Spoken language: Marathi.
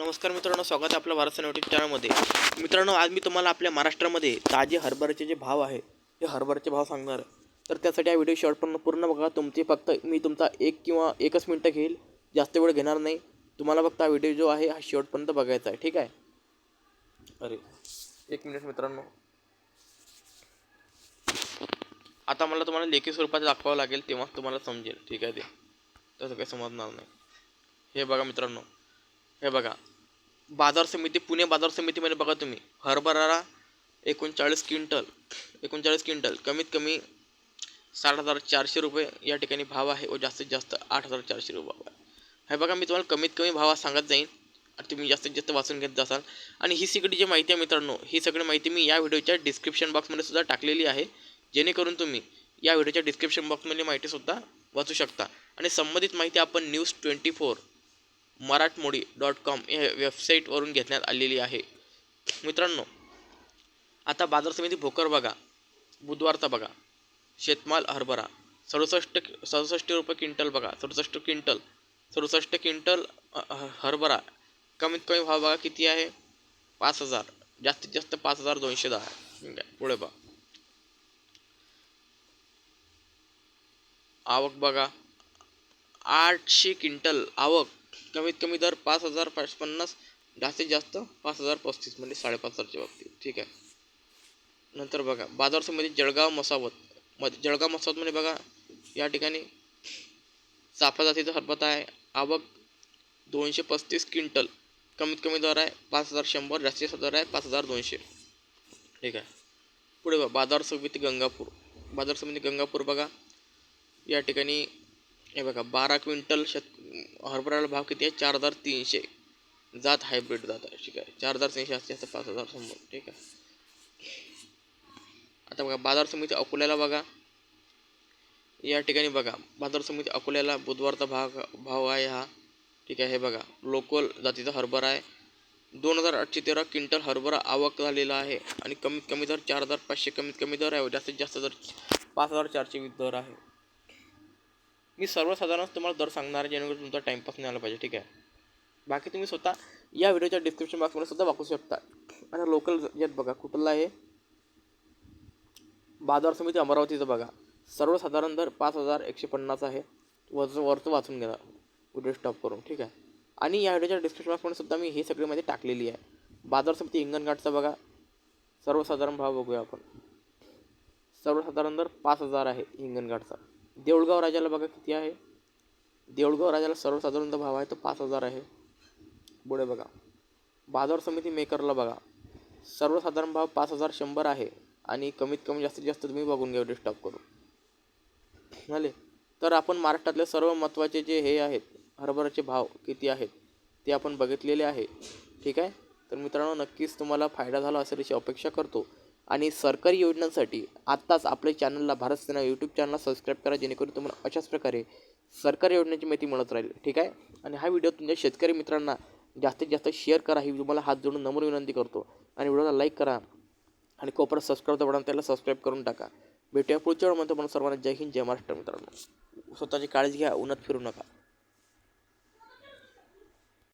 नमस्कार मित्रांनो स्वागत आहे आपल्या भारत यूट्यूब चॅनलमध्ये. मित्रांनो आज मी तुम्हाला आपल्या महाराष्ट्रामध्ये ताजे हरभऱ्याचे जे भाव आहे ते हरभऱ्याचे भाव सांगणार आहे. तर त्यासाठी हा व्हिडिओ शेवटपर्यंत पूर्ण बघा. तुमची फक्त मी तुमचा एक किंवा एकच मिनटं घेईल. जास्त वेळ घेणार नाही. तुम्हाला फक्त हा व्हिडिओ जो आहे हा शेवटपर्यंत बघायचा आहे. ठीक आहे? अरे एक मिनिट मित्रांनो. आता मला तुम्हाला लेखी स्वरूपात दाखवावं लागेल तेव्हाच तुम्हाला समजेल. ठीक आहे ते? तसं काही समजणार नाही. हे बघा मित्रांनो. हे बघा. बाजार समिती पुणे बाजार समितीमध्ये बघा तुम्ही. हरभरा एकोणचाळीस क्विंटल एकोणचाळीस क्विंटल. कमीत कमी साठ हजार चारशे रुपये या ठिकाणी भाव आहे व जास्तीत जास्त आठ हजार चारशे रुपये भाव आहे. हे बघा मी तुम्हाला कमीत कमी भाव सांगत जाईन. आणि तुम्ही जास्तीत जास्त वाचून घेत जासाल. आणि ही सगळी जी माहिती आहे मित्रांनो ही सगळी माहिती मी या व्हिडिओच्या डिस्क्रिप्शन बॉक्समध्ये सुद्धा टाकलेली आहे. जेणेकरून तुम्ही या व्हिडिओच्या डिस्क्रिप्शन बॉक्समधली माहितीसुद्धा वाचू शकता. आणि संबंधित माहिती आपण news twenty four Marathmodi dot com या वेबसाईटवरून घेण्यात आलेली आहे. मित्रांनो आता बाजार समिती भोकर बघा बुधवारचा बघा शेतमाल हरभरा सदुसष्ट सदुसष्ट रुपये क्विंटल बघा सदुसष्ट क्विंटल सदुसष्ट क्विंटल ह- हरभरा कमीत कमी भाव बघा किती आहे? पाच हजार जास्तीत जास्त पाच हजार दोनशे दहा पुढे बघा. आवक बघा आठशे क्विंटल आवक कमीत कमी दर पाच हजार पाच पन्नास जास्तीत जास्त पाच हजार पस्तीस म्हणजे साडेपाच हजारच्या बाबतीत. ठीक आहे? नंतर बघा बाजार समिती जळगाव मसावत. मध्ये जळगाव मसावतमध्ये बघा या ठिकाणी चाफा जातीचा हरबत आहे. आवक दोनशे पस्तीस क्विंटल. कमीत कमी दर आहे पाच हजार शंभर जास्तीत जास्त दर आहे पाच हजार दोनशे. ठीक आहे? पुढे बघा बाजार समिती गंगापूर. बाजार समिती गंगापूर बघा. या ठिकाणी हे बघा बारा क्विंटल शेत हरभऱ्याला भाव किती आहे? चार हजार तीनशे. जात हायब्रिड जात आहे ठीक आहे. चार हजार तीनशे असते असतं पाच हजार शंभर ठीक आहे. आता बघा बाजार समिती अकोल्याला बघा. या ठिकाणी बघा बाजार समिती अकोल्याला बुधवारचा भाग भाव आहे हा. ठीक आहे हे बघा. लोकल जातीचा हरभरा आहे. दोन हजार आठशे तेरा क्विंटल हरभरा आवक झालेला आहे. आणि कमीत कमी दर चार हजार पाचशे कमीत कमी दर आहे. जास्तीत जास्त दर पाच हजार चारशे वीस दर आहे. मी सर्वसाधारण तुम्हाला दर सांगणार जेणेकरून तुमचा टाईमपास नाही आला पाहिजे ठीक आहे? बाकी तुम्ही स्वतः या व्हिडिओच्या डिस्क्रिप्शन बॉक्समध्ये सुद्धा वापरू शकता. आता लोकल यात बघा कुठला आहे? बाजार समिती अमरावतीचं बघा. सर्वसाधारण दर पाच हजार एकशे पन्नास आहे. वरचं वरचं वाचून घ्या. व्हिडिओ स्टॉप करून ठीक आहे? आणि या व्हिडिओच्या डिस्क्रिप्शन बॉक्समध्ये सुद्धा मी हे सगळी माहिती टाकलेली आहे. बाजार समिती हिंगणघाटचा बघा. सर्वसाधारण भाव बघूया आपण. सर्वसाधारण दर पाच हजार आहे हिंगणघाटचा देऊळगाव राजाला बघा किती आहे. देऊळगाव राजाला सर्वसाधारण भाव आहे तो पाच हजार आहे. पुढे बघा. बाजार समिती मेकरला बघा. सर्वसाधारण भाव पाच हजार शंभर आहे आणि कमीत कमी जास्तीत जास्त तुम्ही बघून घ्या स्टॉप करून. झाले? तर आपण महाराष्ट्रातले सर्व महत्त्वाचे जे हे आहेत हरभऱ्याचे भाव किती आहेत ते आपण बघितलेले आहे. ठीक आहे? तर मित्रांनो नक्कीच तुम्हाला फायदा झाला असेल अशी अपेक्षा करतो. आणि सरकारी योजनांसाठी आत्ताच आपल्या चॅनलला भारत सेना यूट्यूब चॅनलला सबस्क्राईब करा जेणेकरून तुम्हाला अशाच प्रकारे सरकारी योजनेची माहिती मिळत राहील ठीक आहे? आणि हा व्हिडिओ तुमच्या शेतकरी मित्रांना जास्तीत जास्त शेअर करा. ही तुम्हाला हात जोडून नम्र विनंती करतो. आणि व्हिडिओला लाईक करा आणि कोपरा सबस्क्राईब बटन त्याला सबस्क्राईब करून टाका. भेटूया पुढच्या वेळ. म्हणतो पण सर्वांना. जय हिंद जय महाराष्ट्र मित्रांनो. स्वतःची काळजी घ्या उन्हात फिरू नका.